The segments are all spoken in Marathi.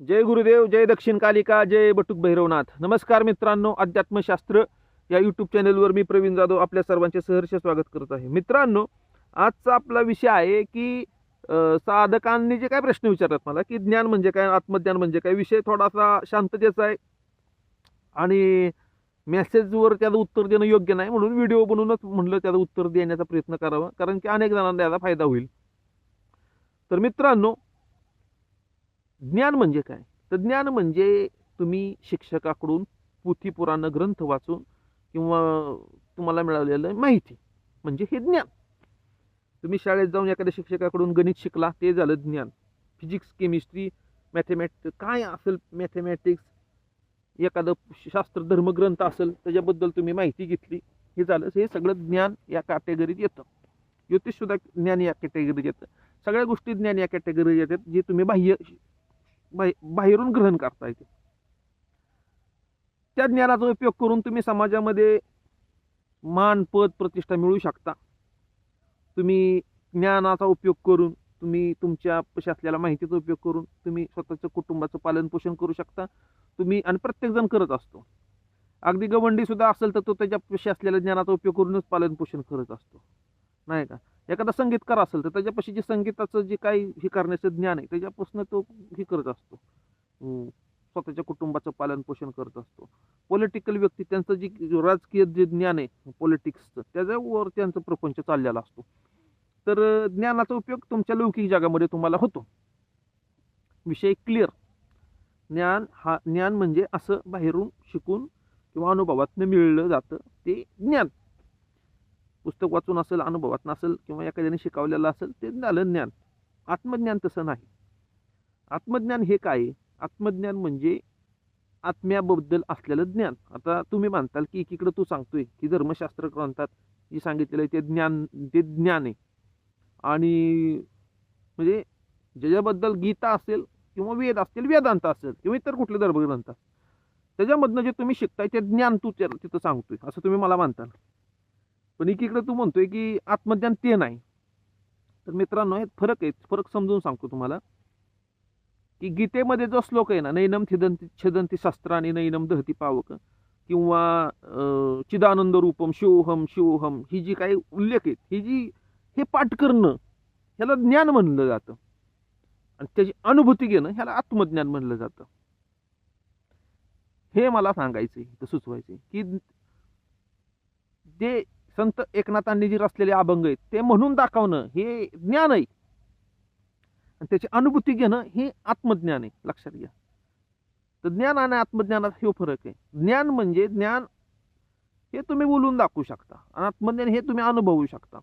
जय गुरुदेव जय दक्षिण कालिका जय बटुक भैरवनाथ. नमस्कार मित्रांनो अध्यात्मशास्त्र या यूट्यूब चॅनलवर मी प्रवीण जाधव आपल्या सर्वांचे सहर्ष स्वागत करत आहे. मित्रांनो आजचा आपला विषय आहे की साधकांनी जे काय प्रश्न विचारतात मला की ज्ञान म्हणजे काय आत्मज्ञान म्हणजे काय विषय थोडासा शांततेचा आहे. आणि मेसेजवर त्याचं उत्तर देणं योग्य नाही म्हणून व्हिडिओ बनवूनच म्हणलं त्याचं उत्तर देण्याचा प्रयत्न करावा कारण की अनेक जणांना याचा फायदा होईल. तर मित्रांनो ज्ञान म्हणजे काय? तर ज्ञान म्हणजे तुम्ही शिक्षकाकडून पोथी पुराण ग्रंथ वाचून किंवा तुम्हाला मिळालेलं माहिती. म्हणजे हे ज्ञान. तुम्ही शाळेत जाऊन एखाद्या शिक्षकाकडून गणित शिकला ते झालं ज्ञान. फिजिक्स केमिस्ट्री मॅथेमॅटिक्स काय असेल मॅथमॅटिक्स एखादं शास्त्र धर्मग्रंथ असेल त्याच्याबद्दल तुम्ही माहिती घेतली. हे झालं हे सगळं ज्ञान या कॅटेगरीत येतं. ज्योतिषसुद्धा ज्ञान या कॅटेगरीत येतं. सगळ्या गोष्टी ज्ञान या कॅटेगरीत येतात जे तुम्ही बाह्य बाहेरून ग्रहण करता येते. त्या ज्ञानाचा उपयोग करून तुम्ही समाजामध्ये मान पद प्रतिष्ठा मिळू शकता. तुम्ही ज्ञानाचा उपयोग करून तुम्ही तुमच्या पशी असलेल्या माहितीचा उपयोग करून तुम्ही स्वतःचं कुटुंबाचं पालनपोषण करू शकता. तुम्ही आणि प्रत्येकजण करत असतो. अगदी गवंडी सुद्धा असेल तर तो त्याच्या पशी असलेल्या ज्ञानाचा उपयोग करूनच पालनपोषण करत असतो. नाही का? एखादा संगीतकार असेल तर त्याच्यापाशी जे संगीताचं जे काही हे करण्याचं ज्ञान आहे त्याच्यापासून तो हे करत असतो. स्वतःच्या कुटुंबाचं पालन पोषण करत असतो. पॉलिटिकल व्यक्ती त्यांचं जे राजकीय जे ज्ञान आहे पॉलिटिक्सचं त्याच्यावर त्यांचं प्रपंच चाललेला असतो. तर ज्ञानाचा उपयोग तुमच्या लौकिक जगामध्ये तुम्हाला होतो. विषय क्लिअर ज्ञान हा ज्ञान म्हणजे असं बाहेरून शिकून किंवा अनुभवातनं मिळलं जातं ते ज्ञान. पुस्तक वाचून असेल अनुभवात नसेल किंवा एखाद्याने शिकवलेलं असेल ते झालं ज्ञान. आत्मज्ञान तसं नाही. आत्मज्ञान हे काय? आत्मज्ञान म्हणजे आत्म्याबद्दल असलेलं ज्ञान. आता तुम्ही मानताल की एकीकडं तू सांगतोय की धर्मशास्त्र ग्रंथात जे सांगितलेलं आहे ते ज्ञान ते ज्ञान आहे. आणि म्हणजे ज्याच्याबद्दल गीता असेल किंवा वेद असतील वेदांत असेल किंवा इतर कुठले धर्मग्रंथ त्याच्यामधनं जे तुम्ही शिकताय ते ज्ञान तू तिथं सांगतोय असं तुम्ही मला मानताल पण एकीकडे तू म्हणतोय की आत्मज्ञान ते नाही. तर मित्रांनो हे फरक आहे. फरक समजून सांगतो तुम्हाला. की गीतेमध्ये जो श्लोक आहे ना नैनम थिदंती छदंती आणि नैनम दहती पावक किंवा चिदानंद रूपम शिवहम शिवोहम ही जी काही उल्लेख आहेत ही जी हे पाठ करणं ह्याला ज्ञान म्हणलं जातं. आणि त्याची अनुभूती घेणं ह्याला आत्मज्ञान म्हणलं जातं. हे मला सांगायचं आहे सुचवायचं की ते संत एकनाथांनी जी रचलेले अभंग आहेत ते म्हणून दाखवणं हे ज्ञान आहे. आणि त्याची अनुभूती घेणं हे आत्मज्ञान आहे लक्षात घ्या. तर ज्ञान आणि आत्मज्ञानात हे फरक आहे. ज्ञान म्हणजे ज्ञान हे तुम्ही बोलून दाखवू शकता आणि आत्मज्ञान हे तुम्ही अनुभवू शकता.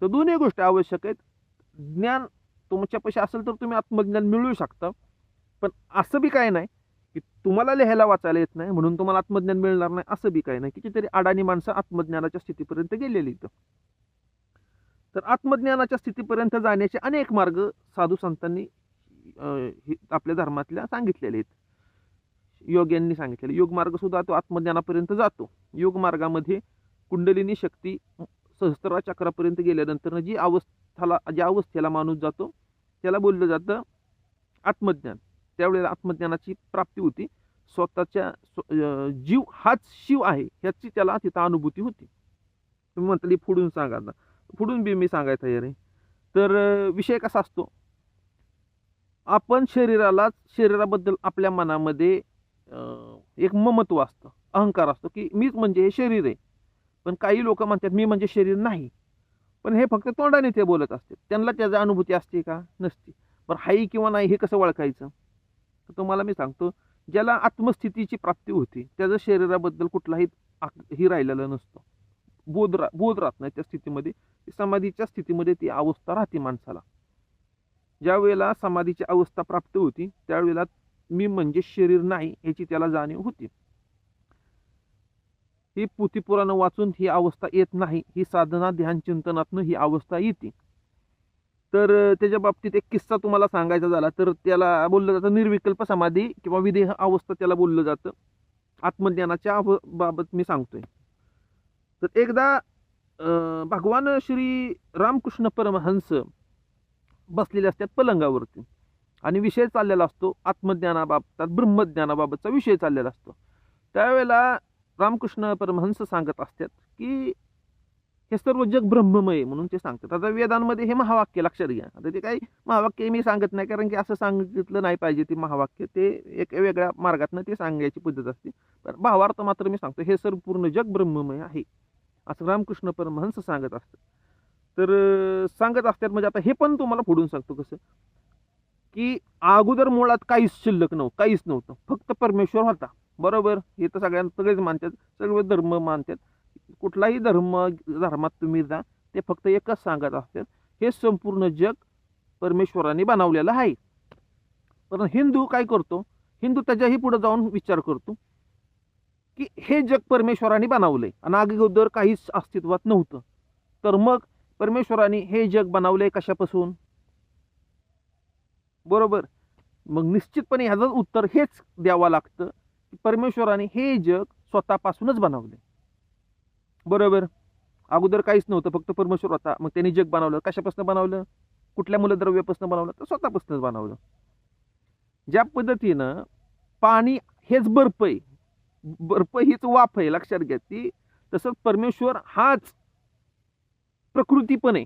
तर दोन्ही गोष्टी आवश्यक आहेत. ज्ञान तुमच्यापाशी असेल तर तुम्ही आत्मज्ञान मिळवू शकता. पण असं बी काय नाही. तुम्हाला लिहायला वाचायला येत नाही म्हणून तुम्हाला आत्मज्ञान मिळणार नाही असं बी काही नाही. कितीतरी अडाणी माणसं आत्मज्ञानाच्या स्थितीपर्यंत गेलेली इथं तर आत्मज्ञानाच्या स्थितीपर्यंत जाण्याचे अनेक मार्ग साधू संतांनी हे आपल्या धर्मातल्या सांगितलेले आहेत. योग यांनी सांगितलेले. योग मार्ग सुद्धा तो आत्मज्ञानापर्यंत जातो. योग मार्गामध्ये कुंडलिनी शक्ती सहस्त्रा चक्रापर्यंत गेल्यानंतर जी अवस्थाला ज्या अवस्थेला माणूस जातो त्याला बोललं जातं आत्मज्ञान. त्यावेळेला आत्मज्ञानाची प्राप्ती होती. स्वतःच्या जीव हाच शिव आहे ह्याची त्याला तिथं अनुभूती होती. तुम्ही म्हटली फुडून पुढून सांगा ना बी मी सांगायचं यार आहे. तर विषय कसा असतो? आपण शरीराला शरीराबद्दल आपल्या मनामध्ये एक ममत्व असतं अहंकार असतो की मीच म्हणजे हे शरीर आहे. पण काही लोक म्हणतात मी म्हणजे शरीर नाही. पण हे फक्त तोंडाने ते बोलत असते त्यांना त्याची अनुभूती असते का? नसते. बरं हाई किंवा नाही हे कसं ओळखायचं? तुम्हाला मी सांगतो ज्याला आत्मस्थितीची प्राप्ती होती त्याचं शरीराबद्दल कुठलाही ही राहिलेलं नसतं. बोध रा बोध राहत नाही त्या स्थितीमध्ये. समाधीच्या स्थितीमध्ये ती अवस्था राहते माणसाला. ज्या वेळेला समाधीची अवस्था प्राप्त होती त्यावेळेला मी म्हणजे शरीर नाही याची त्याला जाणीव होती. ही पुराण वाचून ही अवस्था येत नाही ही साधना ध्यान चिंतनातनं ही अवस्था येते. तर त्याच्या बाबतीत एक किस्सा तुम्हाला सांगायचा झाला तर त्याला बोललं जातं निर्विकल्प समाधी किंवा विदेह अवस्था त्याला बोललं जातं. आत्मज्ञानाच्या अव- बाबत मी सांगतोय. तर एकदा भगवान श्री रामकृष्ण परमहंस बसलेले असतात पलंगावरती आणि विषय चाललेला असतो आत्मज्ञानाबाबतात ब्रह्मज्ञानाबाबतचा विषय चाललेला असतो. त्यावेळेला रामकृष्ण परमहंस सांगत असतात की हे सर्व जग ब्रह्ममय म्हणून ते सांगतात. आता वेदांमध्ये हे महावाक्य लक्षात घ्या. आता ते काही महावाक्य मी सांगत नाही कारण की असं सांगितलं नाही पाहिजे ते महावाक्य. ते एक वेगळ्या मार्गातनं ते सांगायची पद्धत असते. पण भावार्थ मात्र मी सांगतो हे सर्व पूर्ण जग ब्रह्ममय आहे. असं रामकृष्ण परमहंस सांगत असतं तर सांगत असतात म्हणजे आता हे पण तुम्हाला फोडून सांगतो कसं? की अगोदर मुळात काहीच शिल्लक नव्हतं काहीच नव्हतं. फक्त परमेश्वर होता. बरोबर? हे तर सगळ्यांना सगळेच मानतात सगळे धर्म मानतात. कुठलाही धर्म धर्मात तुम्ही जा ते फक्त एकच सांगत असतात हे संपूर्ण जग परमेश्वराने बनवलेलं आहे. पण हिंदू काय करतो? हिंदू त्याच्याही पुढे जाऊन विचार करतो की हे जग परमेश्वराने बनवलंय. आणि अगोदर काहीच अस्तित्वात नव्हतं. तर मग परमेश्वराने हे जग बनवलंय कशापासून? बरोबर. मग निश्चितपणे ह्याचं उत्तर हेच द्यावं लागतं की परमेश्वराने हे जग स्वतःपासूनच बनवले बरोबर. अगोदर काहीच नव्हतं फक्त परमेश्वर होता. मग त्यांनी जग बनवलं. कशापासून बनवलं? कुठल्या मूलद्रव्यापासून बनवलं? तर स्वतःपासूनच बनवलं. ज्या पद्धतीनं पाणी हेच बर्फ आहे बर्फ हीच वाफ आहे लक्षात घ्या ती. तसंच परमेश्वर हाच प्रकृती पण आहे.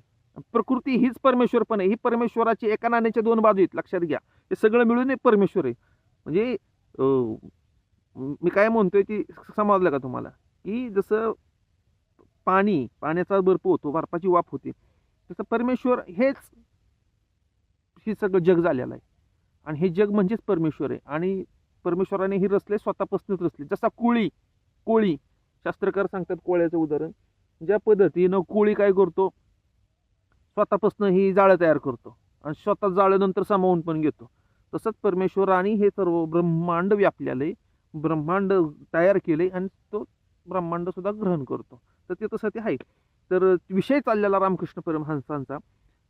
प्रकृती हीच परमेश्वर पण आहे. ही परमेश्वराची एका नाण्याच्या दोन बाजू आहेत लक्षात घ्या. हे सगळं मिळून परमेश्वर आहे. म्हणजे अं, मी काय म्हणतोय ती समजलं का तुम्हाला? की जसं पाणी पाण्याचा बर्फ होतो बर्फाची वाफ होते. तसं परमेश्वर हेच हे सगळं जग झालेलं आहे. आणि हे जग म्हणजेच परमेश्वर आहे. आणि परमेश्वराने ही रचले स्वतःपासूनच रचले. जसा कोळी कोळी शास्त्रकार सांगतात कोळ्याचं उदाहरण. ज्या पद्धतीनं कोळी काय करतो? स्वतःपासून ही जाळं तयार करतो. आणि स्वतः जाळ्यानंतर सामावून पण घेतो. तसंच परमेश्वराने हे सर्व ब्रह्मांड व्यापलेलं आहे. ब्रह्मांड तयार केले आणि तो ब्रह्मांड सुद्धा ग्रहण करतो. तर ते तसं ते आहे तर विषय चाललेला रामकृष्ण परमहंसांचा.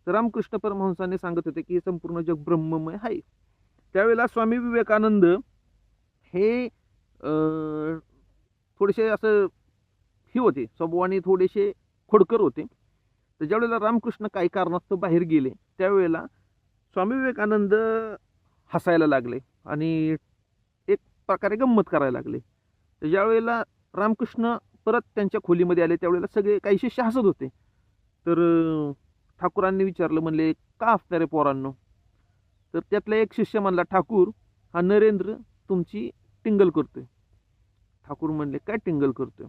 तर रामकृष्ण परमहंसाने सांगत होते की हे संपूर्ण जग ब्रह्ममय आहे. त्यावेळेला स्वामी विवेकानंद हे थोडेसे असं हे होते. स्वभावाने थोडेसे खोडकर होते. तर ज्यावेळेला रामकृष्ण काही कारणास्तव बाहेर गेले त्यावेळेला स्वामी विवेकानंद हसायला लागले आणि एक प्रकारे गंमत करायला लागले. तर ज्यावेळेला रामकृष्ण परत त्यांच्या खोलीमध्ये आले त्यावेळेला सगळे काही शिष्य हसत होते. तर ठाकूरांनी विचारलं म्हणले का असणारे रे पोरांनो? तर त्यातला एक शिष्य म्हणला ठाकूर हा नरेंद्र तुमची टिंगल करतोय. ठाकूर म्हणले काय टिंगल करतोय?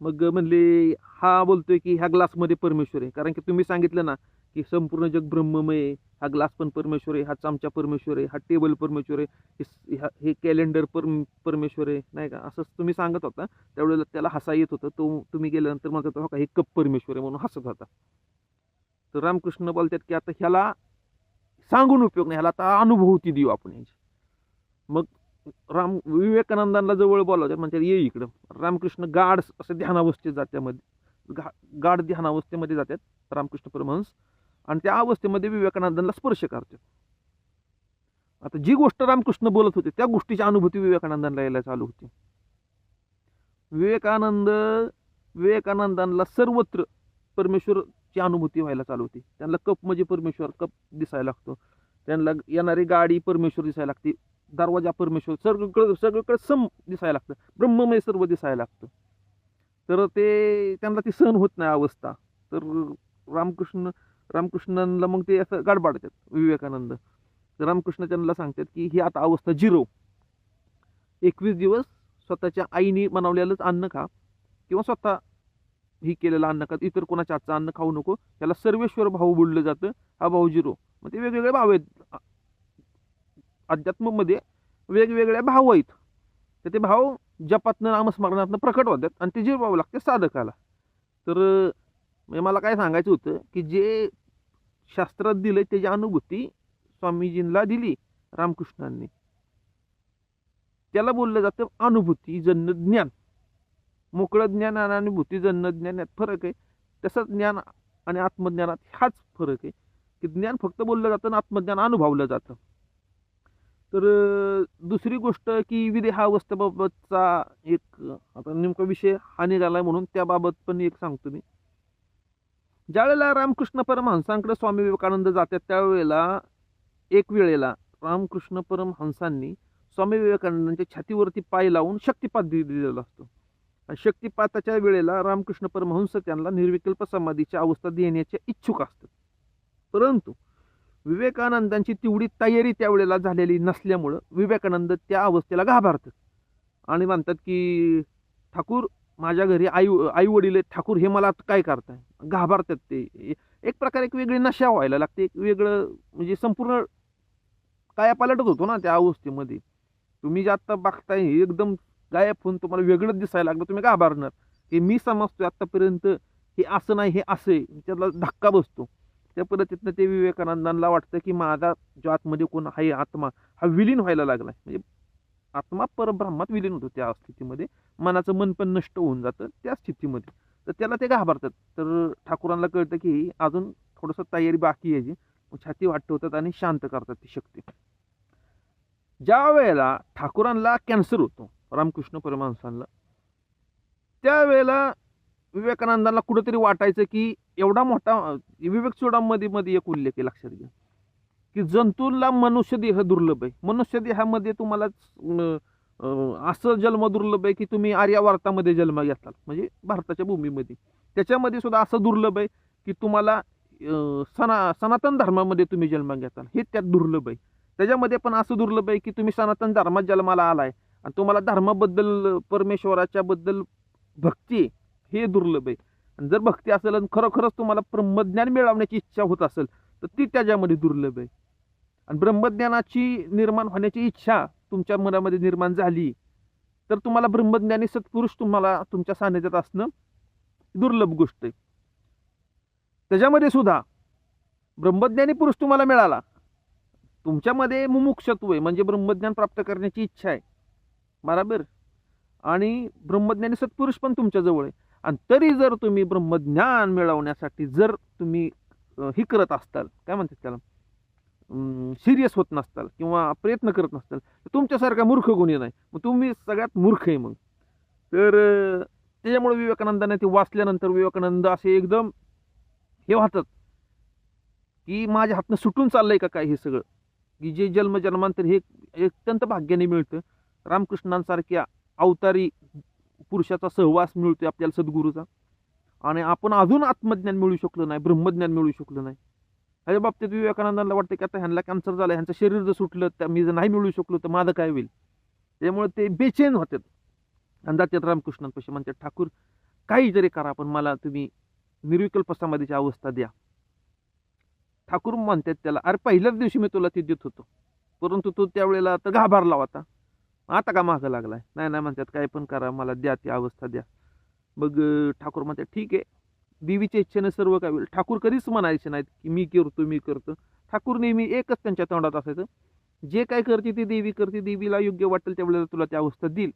मग म्हणले हा बोलतोय की ह्या ग्लासमध्ये परमेश्वर आहे. कारण की तुम्ही सांगितलं ना की संपूर्ण जग ब्रह्ममय आहे. हा ग्लास पण परमेश्वर आहे हा चमचा परमेश्वर आहे हा टेबल परमेश्वर आहे हे कॅलेंडर पर परमेश्वर आहे नाही का? असंच तुम्ही सांगत होता. त्यावेळेला त्याला हसा येत होतं. तो तुम्ही गेल्यानंतर म्हणत होता "हो का हे कप परमेश्वर आहे म्हणून हसत होता. तर रामकृष्ण बोलतात की आता ह्याला सांगून उपयोग नाही. ह्याला आता अनुभूती देऊ आपण याची मग राम विवेकानंदांना जवळ बोलावतात. म्हणजे ये इकडं. रामकृष्ण गाढ असं ध्यानावस्थेत जात्यामध्ये गा गाढ ध्यानावस्थेमध्ये जातात. रामकृष्ण परमहंस आणि त्या अवस्थेमध्ये विवेकानंदांना स्पर्श करतात. आता जी गोष्ट रामकृष्ण बोलत होते त्या गोष्टीची अनुभूती विवेकानंदांना यायला चालू होती. विवेकानंद विवेकानंदांना सर्वत्र परमेश्वरची अनुभूती व्हायला चालू होती. त्यांना कप म्हणजे परमेश्वर कप दिसायला लागतो. त्यांना येणारी गाडी परमेश्वर दिसायला लागते. दरवाजा परमेश्वर सगळीकडे सगळीकडे सम दिसायला लागतं. ब्रह्ममय सर्व दिसायला लागतं. तर ते त्यांना ती सहन होत नाही अवस्था. तर रामकृष्ण रामकृष्णांना मग ते असं गाडबाडतात. विवेकानंद. रामकृष्ण त्यांना सांगतात की ही आता अवस्था झिरो. एकवीस दिवस स्वतःच्या आईने बनवलेलंच अन्न खा किंवा स्वतः ही केलेलं अन्न खा. इतर कोणाच्या आजचं अन्न खाऊ नको. त्याला सर्वेश्वर भाऊ बोललं जातं. हा भाऊ झिरो. मग ते वेगवेगळे भाव आहेत. अध्यात्ममध्ये वेगवेगळ्या भाव आहेत. तर ते भाव जपातनं नामस्मरणातनं प्रकट होतात आणि ते जिरवावं लागते साधकाला. तर म्हणजे मला काय सांगायचं होतं की जे शास्त्रात दिलं त्याची अनुभूती स्वामीजींना दिली रामकृष्णांनी. त्याला बोललं जातं अनुभूती जन्य ज्ञान मोकळं ज्ञान आणि अनुभूती जन्य ज्ञान यात फरक आहे. तसंच ज्ञान आणि आत्मज्ञानात हाच फरक आहे की ज्ञान फक्त बोललं जातं आणि आत्मज्ञान अनुभवलं जातं. तर दुसरी गोष्ट की विदेहावस्थेबाबतचा एक आता नेमका विषय हा निघाला म्हणून त्याबाबत पण एक सांगतो मी. ज्यावेळेला रामकृष्ण परमहंसांकडे स्वामी विवेकानंद जातात त्यावेळेला एक वेळेला रामकृष्ण परमहंसांनी स्वामी विवेकानंदांच्या छातीवरती पाय लावून शक्तिपात दिलेला असतो. आणि शक्तिपाताच्या वेळेला रामकृष्ण परमहंस त्यांना निर्विकल्प समाधीची अवस्था देण्याचे इच्छुक असतात. परंतु विवेकानंदांची तेवढी तयारी त्यावेळेला झालेली नसल्यामुळं विवेकानंद त्या अवस्थेला घाबरतात. आणि म्हणतात की ठाकूर माझ्या घरी आई आई वडील आहेत ठाकूर हे मला काय करताय? घाबरतात ते. एक प्रकारे एक वेगळी नशा व्हायला लागते एक वेगळं म्हणजे संपूर्ण काय पालटत होतो ना त्या अवस्थेमध्ये. तुम्ही जे आत्ता बघताय हे एकदम गायब होऊन तुम्हाला वेगळंच दिसायला लागलं तुम्ही घाबरणार. हे मी समजतोय आत्तापर्यंत हे असं नाही हे असं आहे. त्याला धक्का बसतो. त्या पद्धतीतनं ते विवेकानंदांना वाटतं की माझा जो आतमध्ये कोण आहे आत्मा हा विलीन व्हायला लागला म्हणजे आत्मा परब्रह्मात विलीन होतो त्या स्थितीमध्ये. मनाचं मन पण नष्ट होऊन जातं त्या स्थितीमध्ये. तर त्याला ते घाबरतात. तर ठाकूरांना कळतं की अजून थोडंसं तयारी बाकी आहे जी. छाती वाटवतात आणि शांत करतात ती शक्ती. ज्या वेळेला ठाकूरांना कॅन्सर होतो रामकृष्ण परमहंसांना त्यावेळेला विवेकानंदांना कुठंतरी वाटायचं की एवढा मोठा विवेक चुडामध्ये मध्ये एक उल्लेख आहे लक्षात घ्या. की जंतूंना मनुष्य देह दुर्लभ आहे. मनुष्य देहामध्ये तुम्हाला असं जन्म दुर्लभ आहे की तुम्ही आर्यावर्तामध्ये जन्म घेताल. म्हणजे भारताच्या भूमीमध्ये. त्याच्यामध्ये सुद्धा असं दुर्लभ आहे की तुम्हाला सना सनातन धर्मामध्ये तुम्ही जन्म घेताल. हे त्यात दुर्लभ आहे. त्याच्यामध्ये पण असं दुर्लभ आहे की तुम्ही सनातन धर्मात जन्माला आलाय आणि तुम्हाला धर्माबद्दल परमेश्वराच्या बद्दल भक्ती आहे, हे दुर्लभ आहे. आणि जर भक्ती असेल आणि खरोखरच तुम्हाला ब्रह्मज्ञान मिळवण्याची इच्छा होत असेल तर ती त्याच्यामध्ये दुर्लभ आहे. आणि ब्रह्मज्ञानाची निर्माण होण्याची इच्छा तुमच्या मनामध्ये निर्माण झाली तर तुम्हाला ब्रह्मज्ञानी सत्पुरुष तुम्हाला तुमच्या सान्निध्यात असणं दुर्लभ गोष्ट आहे. त्याच्यामध्ये सुद्धा ब्रह्मज्ञानी पुरुष तुम्हाला मिळाला. तुमच्यामध्ये मुमुक्षत्व आहे म्हणजे ब्रह्मज्ञान प्राप्त करण्याची इच्छा आहे. बराबर? आणि ब्रह्मज्ञानी सत्पुरुष पण तुमच्याजवळ आहे. आणि तरी जर तुम्ही ब्रह्मज्ञान मिळवण्यासाठी जर तुम्ही हे करत असताल काय म्हणतात त्याला? सिरियस होत नसताल किंवा प्रयत्न करत नसताल तर तुमच्यासारखा मूर्ख गुन्हे नाही. मग तुम्ही सगळ्यात मूर्ख आहे मग. तर त्याच्यामुळे विवेकानंदाने ते वाचल्यानंतर विवेकानंद असे एकदम हे वाहतात की माझ्या हातनं सुटून चाललंय का काय हे सगळं? की जे जन्म जन्मांतर हे अत्यंत भाग्याने मिळतं. रामकृष्णांसारख्या अवतारी पुरुषाचा सहवास मिळतोय आपल्याला सद्गुरूचा. आणि आपण अजून आत्मज्ञान मिळू शकलो नाही ब्रह्मज्ञान मिळू शकलो नाही. ह्याच्या बाबतीत विवेकानंदांना वाटतं की आता ह्यांना कॅन्सर झाला ह्यांचं शरीर जर सुटलं तर मी जर नाही मिळू शकलो तर माझं काय होईल? त्यामुळे ते बेचैन होतात. आणि जातात रामकृष्णांपाशी म्हणतात ठाकूर काही जरी करा पण मला तुम्ही निर्विकल्प समाधीची अवस्था द्या. ठाकूर म्हणतात त्याला अरे पहिल्याच दिवशी मी तुला ती देत होतो परंतु तो त्यावेळेला तर घाबरला होता. आता का मागं लागलाय? नाही नाही म्हणतात काय पण करा मला द्या ती अवस्था द्या. मग ठाकूर म्हणतात ठीक आहे देवीच्या इच्छेने सर्व काय होईल. ठाकूर कधीच म्हणायचे नाहीत की मी करतो मी करतो. ठाकूर नेहमी एकच त्यांच्या तोंडात असायचं. जे काय करते ती देवी करते देवीला योग्य वाटेल त्यावेळेला तुला त्या अवस्था देईल.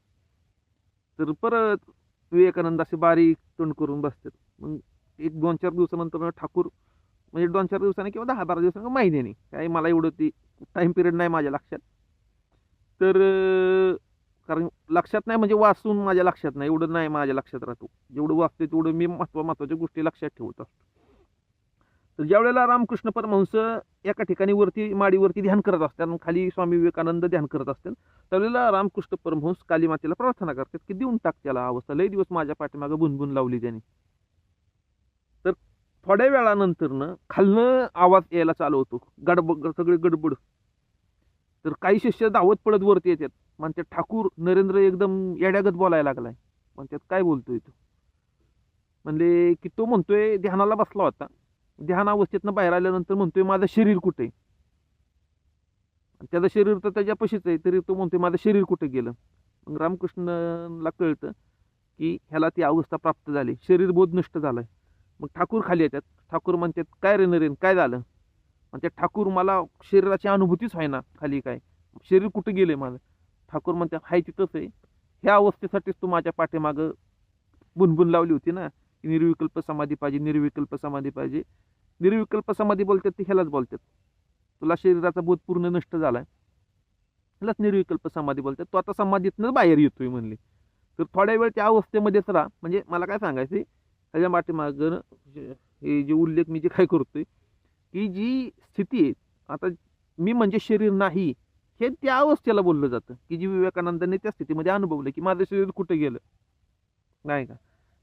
तर परत विवेकानंद असे बारीक तोंड करून बसतात. मग एक दोन चार दिवसानंतर ठाकूर म्हणजे दोन चार दिवसांनी किंवा दहा बारा दिवसांनी महिन्याने काय मला एवढं ती टाईम पिरियड नाही माझ्या लक्षात. तर कारण लक्षात नाही म्हणजे वाचून माझ्या लक्षात नाही एवढं नाही माझ्या लक्षात राहतो. जेवढं वाचते तेवढं मी महत्त्व महत्त्वाच्या गोष्टी लक्षात ठेवत असतो. तर ज्यावेळेला रामकृष्ण परमहंस एका ठिकाणी वरती माडीवरती ध्यान करत असतात आणि खाली स्वामी विवेकानंद ध्यान करत असतात त्यावेळेला रामकृष्ण परमहंस काली मातेला प्रार्थना करतात की देऊन टाक त्याला अवस्था. लई दिवस माझ्या पाठीमागं बुनबुन लावली त्याने. तर थोड्या वेळानंतरनं खालनं आवाज यायला चालू होतो. गडबड सगळे गडबड. तर काही शिष्य धावत पडत वरती येतात. म्हणतात ठाकूर नरेंद्र एकदम येड्यागत बोलायला लागलाय. म्हणतात काय बोलतोय तो? म्हणले की तो म्हणतोय ध्यानाला बसला होता. ध्यान अवस्थेतनं बाहेर आल्यानंतर म्हणतोय माझं शरीर कुठे? आहे? त्याचं शरीर तर त्याच्यापाशीच आहे तरी तो म्हणतोय माझं शरीर कुठे गेलं? मग रामकृष्णला कळतं की ह्याला ती अवस्था प्राप्त झाली. शरीर बोध नष्ट झालाय. मग ठाकूर खाली येतात. ठाकूर म्हणतात काय रे नरेन काय झालं? म्हणतात ठाकूर मला शरीराची अनुभूतीच आहे ना खाली काय? शरीर कुठे गेले माझं? ठाकूर म्हणतात हाय तिथंच आहे. ह्या अवस्थेसाठीच तू माझ्या पाठीमागं बुनबुन लावली होती ना. निर्विकल्प समाधी पाहिजे निर्विकल्प समाधी पाहिजे. निर्विकल्प समाधी बोलतात ते ह्यालाच बोलतात. तुला शरीराचा बोध पूर्ण नष्ट झाला आहे ह्यालाच निर्विकल्प समाधी बोलतात. तो आता समाधीतनं बाहेर येतोय म्हणले. तर थोड्या वेळ त्या अवस्थेमध्येच राहा. म्हणजे मला काय सांगायचं त्याच्या पाठीमागं हे जे उल्लेख मी जे काय करतोय की जी स्थिती आहे आता मी म्हणजे शरीर नाही हे त्या अवस्थेला बोललं जातं की जी विवेकानंदांनी त्या स्थितीमध्ये अनुभवलं की माझं शरीर कुठं गेलं? नाही का?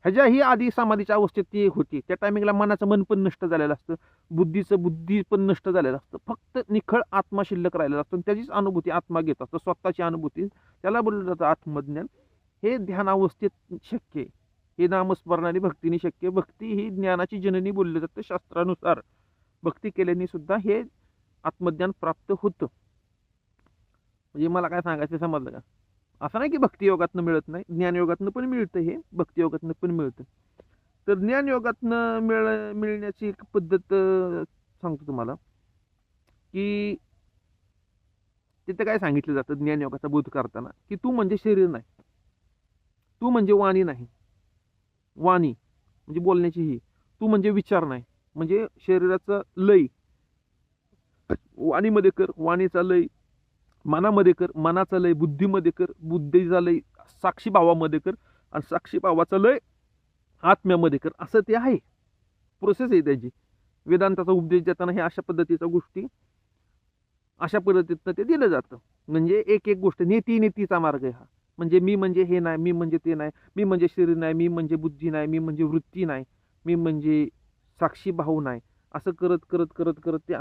ह्याच्याही आधी समाधीच्या अवस्थेत ती होती. त्या टायमिंगला मनाचं मन पण नष्ट झालेलं असतं बुद्धीचं बुद्धी पण नष्ट झालेलं असतं. फक्त निखळ आत्मा शिल्लक राहिलेला असतो आणि त्याचीच अनुभूती आत्मा घेत असतो स्वतःची अनुभूती. त्याला बोललं जातं आत्मज्ञान. हे ध्यानावस्थेत शक्य आहे. हे नामस्मरणाने भक्तीने शक्य भक्ती ही ज्ञानाची जननी बोललं जातं शास्त्रानुसार. भक्ती केल्याने सुद्धा हे आत्मज्ञान प्राप्त होतं. म्हणजे मला काय सांगायचं समजलं का? असं नाही की भक्तियोगातनं मिळत नाही ज्ञानयोगातनं पण मिळतं हे भक्तियोगातनं पण मिळतं. तर ज्ञानयोगातनं मिळ मिळण्याची एक पद्धत सांगतो तुम्हाला की तिथे काय सांगितलं जातं ज्ञानयोगाचा बोध करताना? की तू म्हणजे शरीर नाही. तू म्हणजे वाणी नाही. वाणी म्हणजे बोलण्याची ही. तू म्हणजे विचार नाही. म्हणजे शरीराचं लय. वाणीमध्ये कर वाणीचा लय. मनामध्ये कर मनाचा लय बुद्धीमध्ये कर बुद्धीचा लय साक्षी भावामध्ये कर आणि साक्षी भावाचा लय आत्म्यामध्ये कर. असं ते आहे. प्रोसेस आहे त्याची. वेदांताचा उपदेश देताना हे अशा पद्धतीच्या गोष्टी अशा पद्धतीनं ते दिलं जातं. म्हणजे एक एक गोष्ट नेती नेतीचा मार्ग आहे हा. म्हणजे मी म्हणजे हे नाही मी म्हणजे ते नाही मी म्हणजे शरीर नाही मी म्हणजे बुद्धी नाही मी म्हणजे वृत्ती नाही मी म्हणजे साक्षी भाऊ नाही. असं करत करत करत करत ते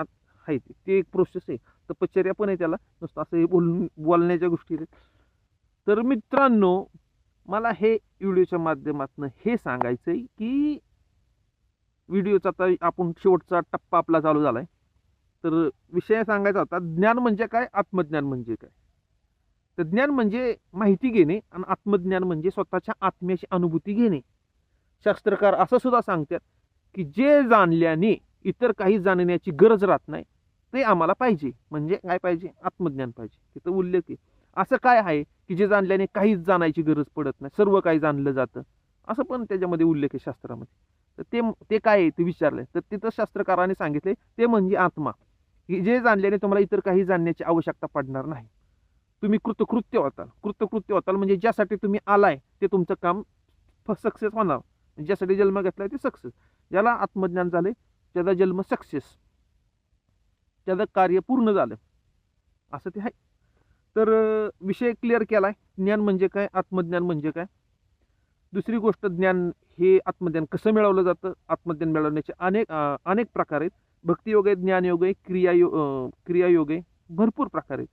आहे ते. ते एक प्रोसेस आहे. तपश्चर्या पण आहे त्याला. नुसतं असं हे बोल बोलण्याच्या गोष्टी आहेत. तर मित्रांनो मला हे व्हिडिओच्या माध्यमातून हे सांगायचं आहे की व्हिडिओचा आता आपण शेवटचा टप्पा आपला चालू झाला आहे तर विषय सांगायचा होता ज्ञान म्हणजे काय? आत्मज्ञान म्हणजे काय? तर ज्ञान म्हणजे माहिती घेणे आणि आत्मज्ञान म्हणजे स्वतःच्या आत्म्याची अनुभूती घेणे. शास्त्रकार असं सुद्धा सांगतात की जे जाणल्याने इतर काही जाणण्याची गरज राहत नाही. ते आम्हाला पाहिजे. म्हणजे काय पाहिजे? आत्मज्ञान पाहिजे. तिथं उल्लेख आहे. असं काय आहे की जे जाणल्याने काहीच जाणायची गरज पडत नाही. सर्व काही जाणलं जातं. असं पण त्याच्यामध्ये उल्लेख आहे शास्त्रामध्ये. तर ते ते काय आहे? ते विचारलंय. तर तिथं शास्त्रकाराने सांगितले ते म्हणजे आत्मा. की जे जाणल्याने तुम्हाला इतर काही जाणण्याची आवश्यकता पडणार नाही. तुम्ही कृतकृत्य होताल. कृतकृत्य होताल म्हणजे ज्यासाठी तुम्ही आलाय ते तुमचं काम सक्सेस होणार. ज्यासाठी जन्म घेतलाय ते सक्सेस. ज्याला आत्मज्ञान झाले त्याचा जन्म सक्सेस. त्याचं कार्य पूर्ण झालं. असं ते आहे. तर विषय क्लिअर केला आहे ज्ञान म्हणजे काय? आत्मज्ञान म्हणजे काय? दुसरी गोष्ट ज्ञान हे आत्मज्ञान कसं मिळवलं जातं? आत्मज्ञान मिळवण्याचे अनेक अनेक प्रकार आहेत. भक्तियोग आहे ज्ञानयोग आहे क्रियायो क्रियायोग आहे भरपूर प्रकार आहेत.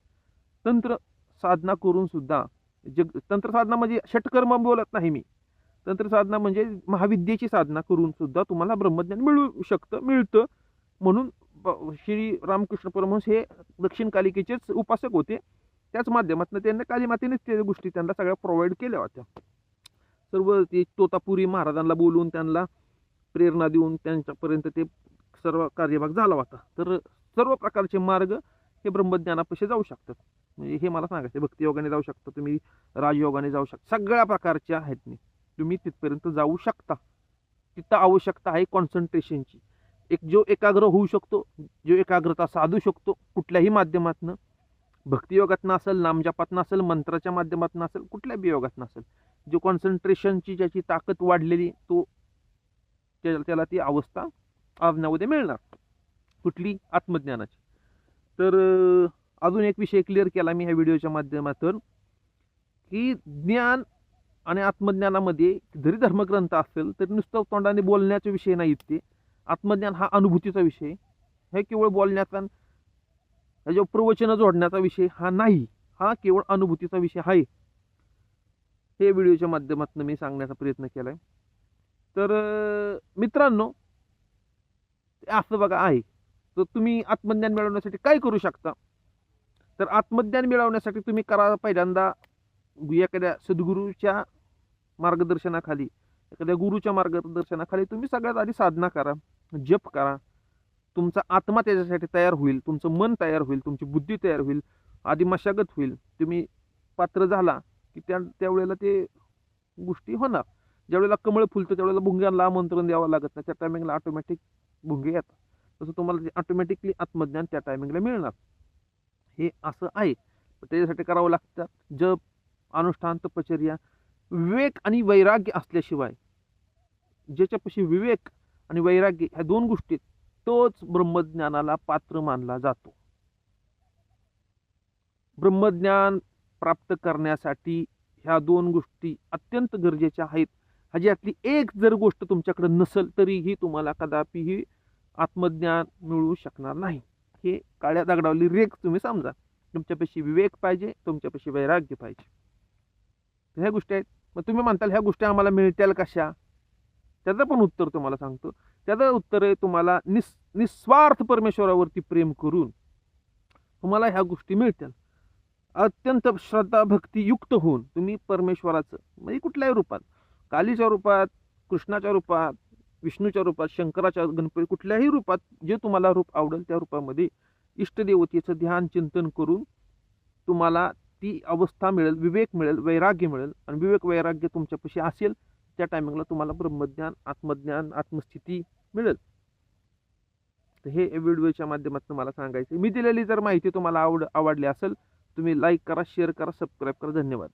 तंत्र साधना करून सुद्धा जग तंत्रसाधना म्हणजे षटकर्म बोलत नाही मी. तंत्रसाधना म्हणजे महाविद्येची साधना करून सुद्धा तुम्हाला ब्रह्मज्ञान मिळू शकतं मिळतं. म्हणून ब- श्री रामकृष्ण परमहंस हे दक्षिण कालिकेचेच उपासक होते. त्याच माध्यमातून त्यांनी कालीमातेनेच त्या गोष्टी त्यांना सगळ्या प्रोव्हाइड केल्या होत्या. सर्व ते तोतापुरी महाराजांना बोलून त्यांना प्रेरणा देऊन त्यांच्यापर्यंत ते सर्व कार्यभाग झाला होता. तर सर्व प्रकारचे मार्ग हे ब्रह्मज्ञानापाशी जाऊ शकतात. म्हणजे हे मला सांगायचं भक्तियोगाने जाऊ शकता तुम्ही राजयोगाने जाऊ शकता. सगळ्या प्रकारच्या आहेत मी. तुम्ही तिथपर्यंत जाऊ शकता. तिथं आवश्यकता आहे कॉन्सन्ट्रेशनची एक जो एकाग्र होऊ शकतो जो एकाग्रता साधू शकतो कुठल्याही माध्यमातनं. भक्तियोगातनं असेल नामजपातनं असेल मंत्राच्या माध्यमातून असेल कुठल्या बी योगातनं असेल जो कॉन्सन्ट्रेशनची ज्याची ताकद वाढलेली तो त्या- त्याला ती अवस्था आजनामध्ये मिळणार. कुठली? आत्मज्ञानाची. तर अजून एक विषय क्लिअर केला मी ह्या व्हिडिओच्या माध्यमातून की ज्ञान आणि आत्मज्ञानामध्ये जरी धर्मग्रंथ असेल तरी नुसतं तोंडाने बोलण्याचा विषय नाही ते आत्मज्ञान हा अनुभूतीचा विषय. हे केवळ बोलण्याचा ह्याच्यावर प्रवचन जोडण्याचा विषय हा नाही हा केवळ अनुभूतीचा विषय आहे. हे व्हिडिओच्या माध्यमातून मी सांगण्याचा प्रयत्न केला आहे तर मित्रांनो असं बघा आहे. तर तुम्ही आत्मज्ञान मिळवण्यासाठी काय करू शकता? तर आत्मज्ञान मिळवण्यासाठी तुम्ही करा पहिल्यांदा एखाद्या सद्गुरूच्या मार्गदर्शनाखाली एखाद्या गुरुच्या मार्गदर्शनाखाली तुम्ही सगळ्यात आधी साधना करा जप करा. तुमचा आत्मा त्याच्यासाठी तयार होईल तुमचं मन तयार होईल तुमची बुद्धी तयार होईल आधी मशागत होईल. तुम्ही पात्र झाला की त्या त्यावेळेला ते गोष्टी होणार. ज्यावेळेला कमळ फुलतं त्यावेळेला भुंग्यांना आमंत्रण द्यावं लागत नाही. त्या टायमिंगला ऑटोमॅटिक भुंगे येतात. तसं तुम्हाला ऑटोमॅटिकली आत्मज्ञान त्या टायमिंगला मिळणार. हे असं आहे. त्याच्यासाठी करावं लागतं जप अनुष्ठान तपचर्या विवेक आणि वैराग्य असल्याशिवाय ज्याच्यापाशी विवेक आणि वैराग्य ह्या दोन गोष्टीत तोच ब्रह्मज्ञानाला पात्र मानला जातो. ब्रह्मज्ञान प्राप्त करण्यासाठी ह्या दोन गोष्टी अत्यंत गरजेच्या आहेत. ह्याच्यातली एक जर गोष्ट तुमच्याकडे नसेल तरीही तुम्हाला कदापिही आत्मज्ञान मिळू शकणार नाही. हे काळ्या दगडावली रेख तुम्ही समजा. तुमच्यापाशी विवेक पाहिजे तुमच्यापाशी वैराग्य पाहिजे. ह्या गोष्टी आहेत. मग तुम्ही म्हणताल ह्या गोष्टी आम्हाला मिळतील कशा? त्याचं पण उत्तर तुम्हाला सांगतो. त्याचं उत्तर आहे तुम्हाला निस् निस्वार्थ परमेश्वरावरती प्रेम करून तुम्हाला ह्या गोष्टी मिळतील. अत्यंत श्रद्धा भक्ती युक्त होऊन तुम्ही परमेश्वराचं म्हणजे कुठल्याही रूपात कालीच्या रूपात कृष्णाच्या रूपात विष्णूच्या रूपात शंकराच्या गणपती कुठल्याही रूपात जे तुम्हाला रूप आवडेल त्या रूपामध्ये इष्टदेवतेचं ध्यान चिंतन करून तुम्हाला ती अवस्था मिळेल विवेक मिळेल वैराग्य मिळेल आणि विवेक वैराग्य तुमच्यापाशी असेल त्या टायमिंगला तुम्हाला ब्रह्मज्ञान आत्मज्ञान आत्मस्थिती मिळेल. तर हे व्हिडिओच्या माध्यमातून मला सांगायचं मी दिलेली जर माहिती तुम्हाला आवड आवडली असेल तुम्ही लाईक करा शेअर करा सबस्क्राईब करा. धन्यवाद.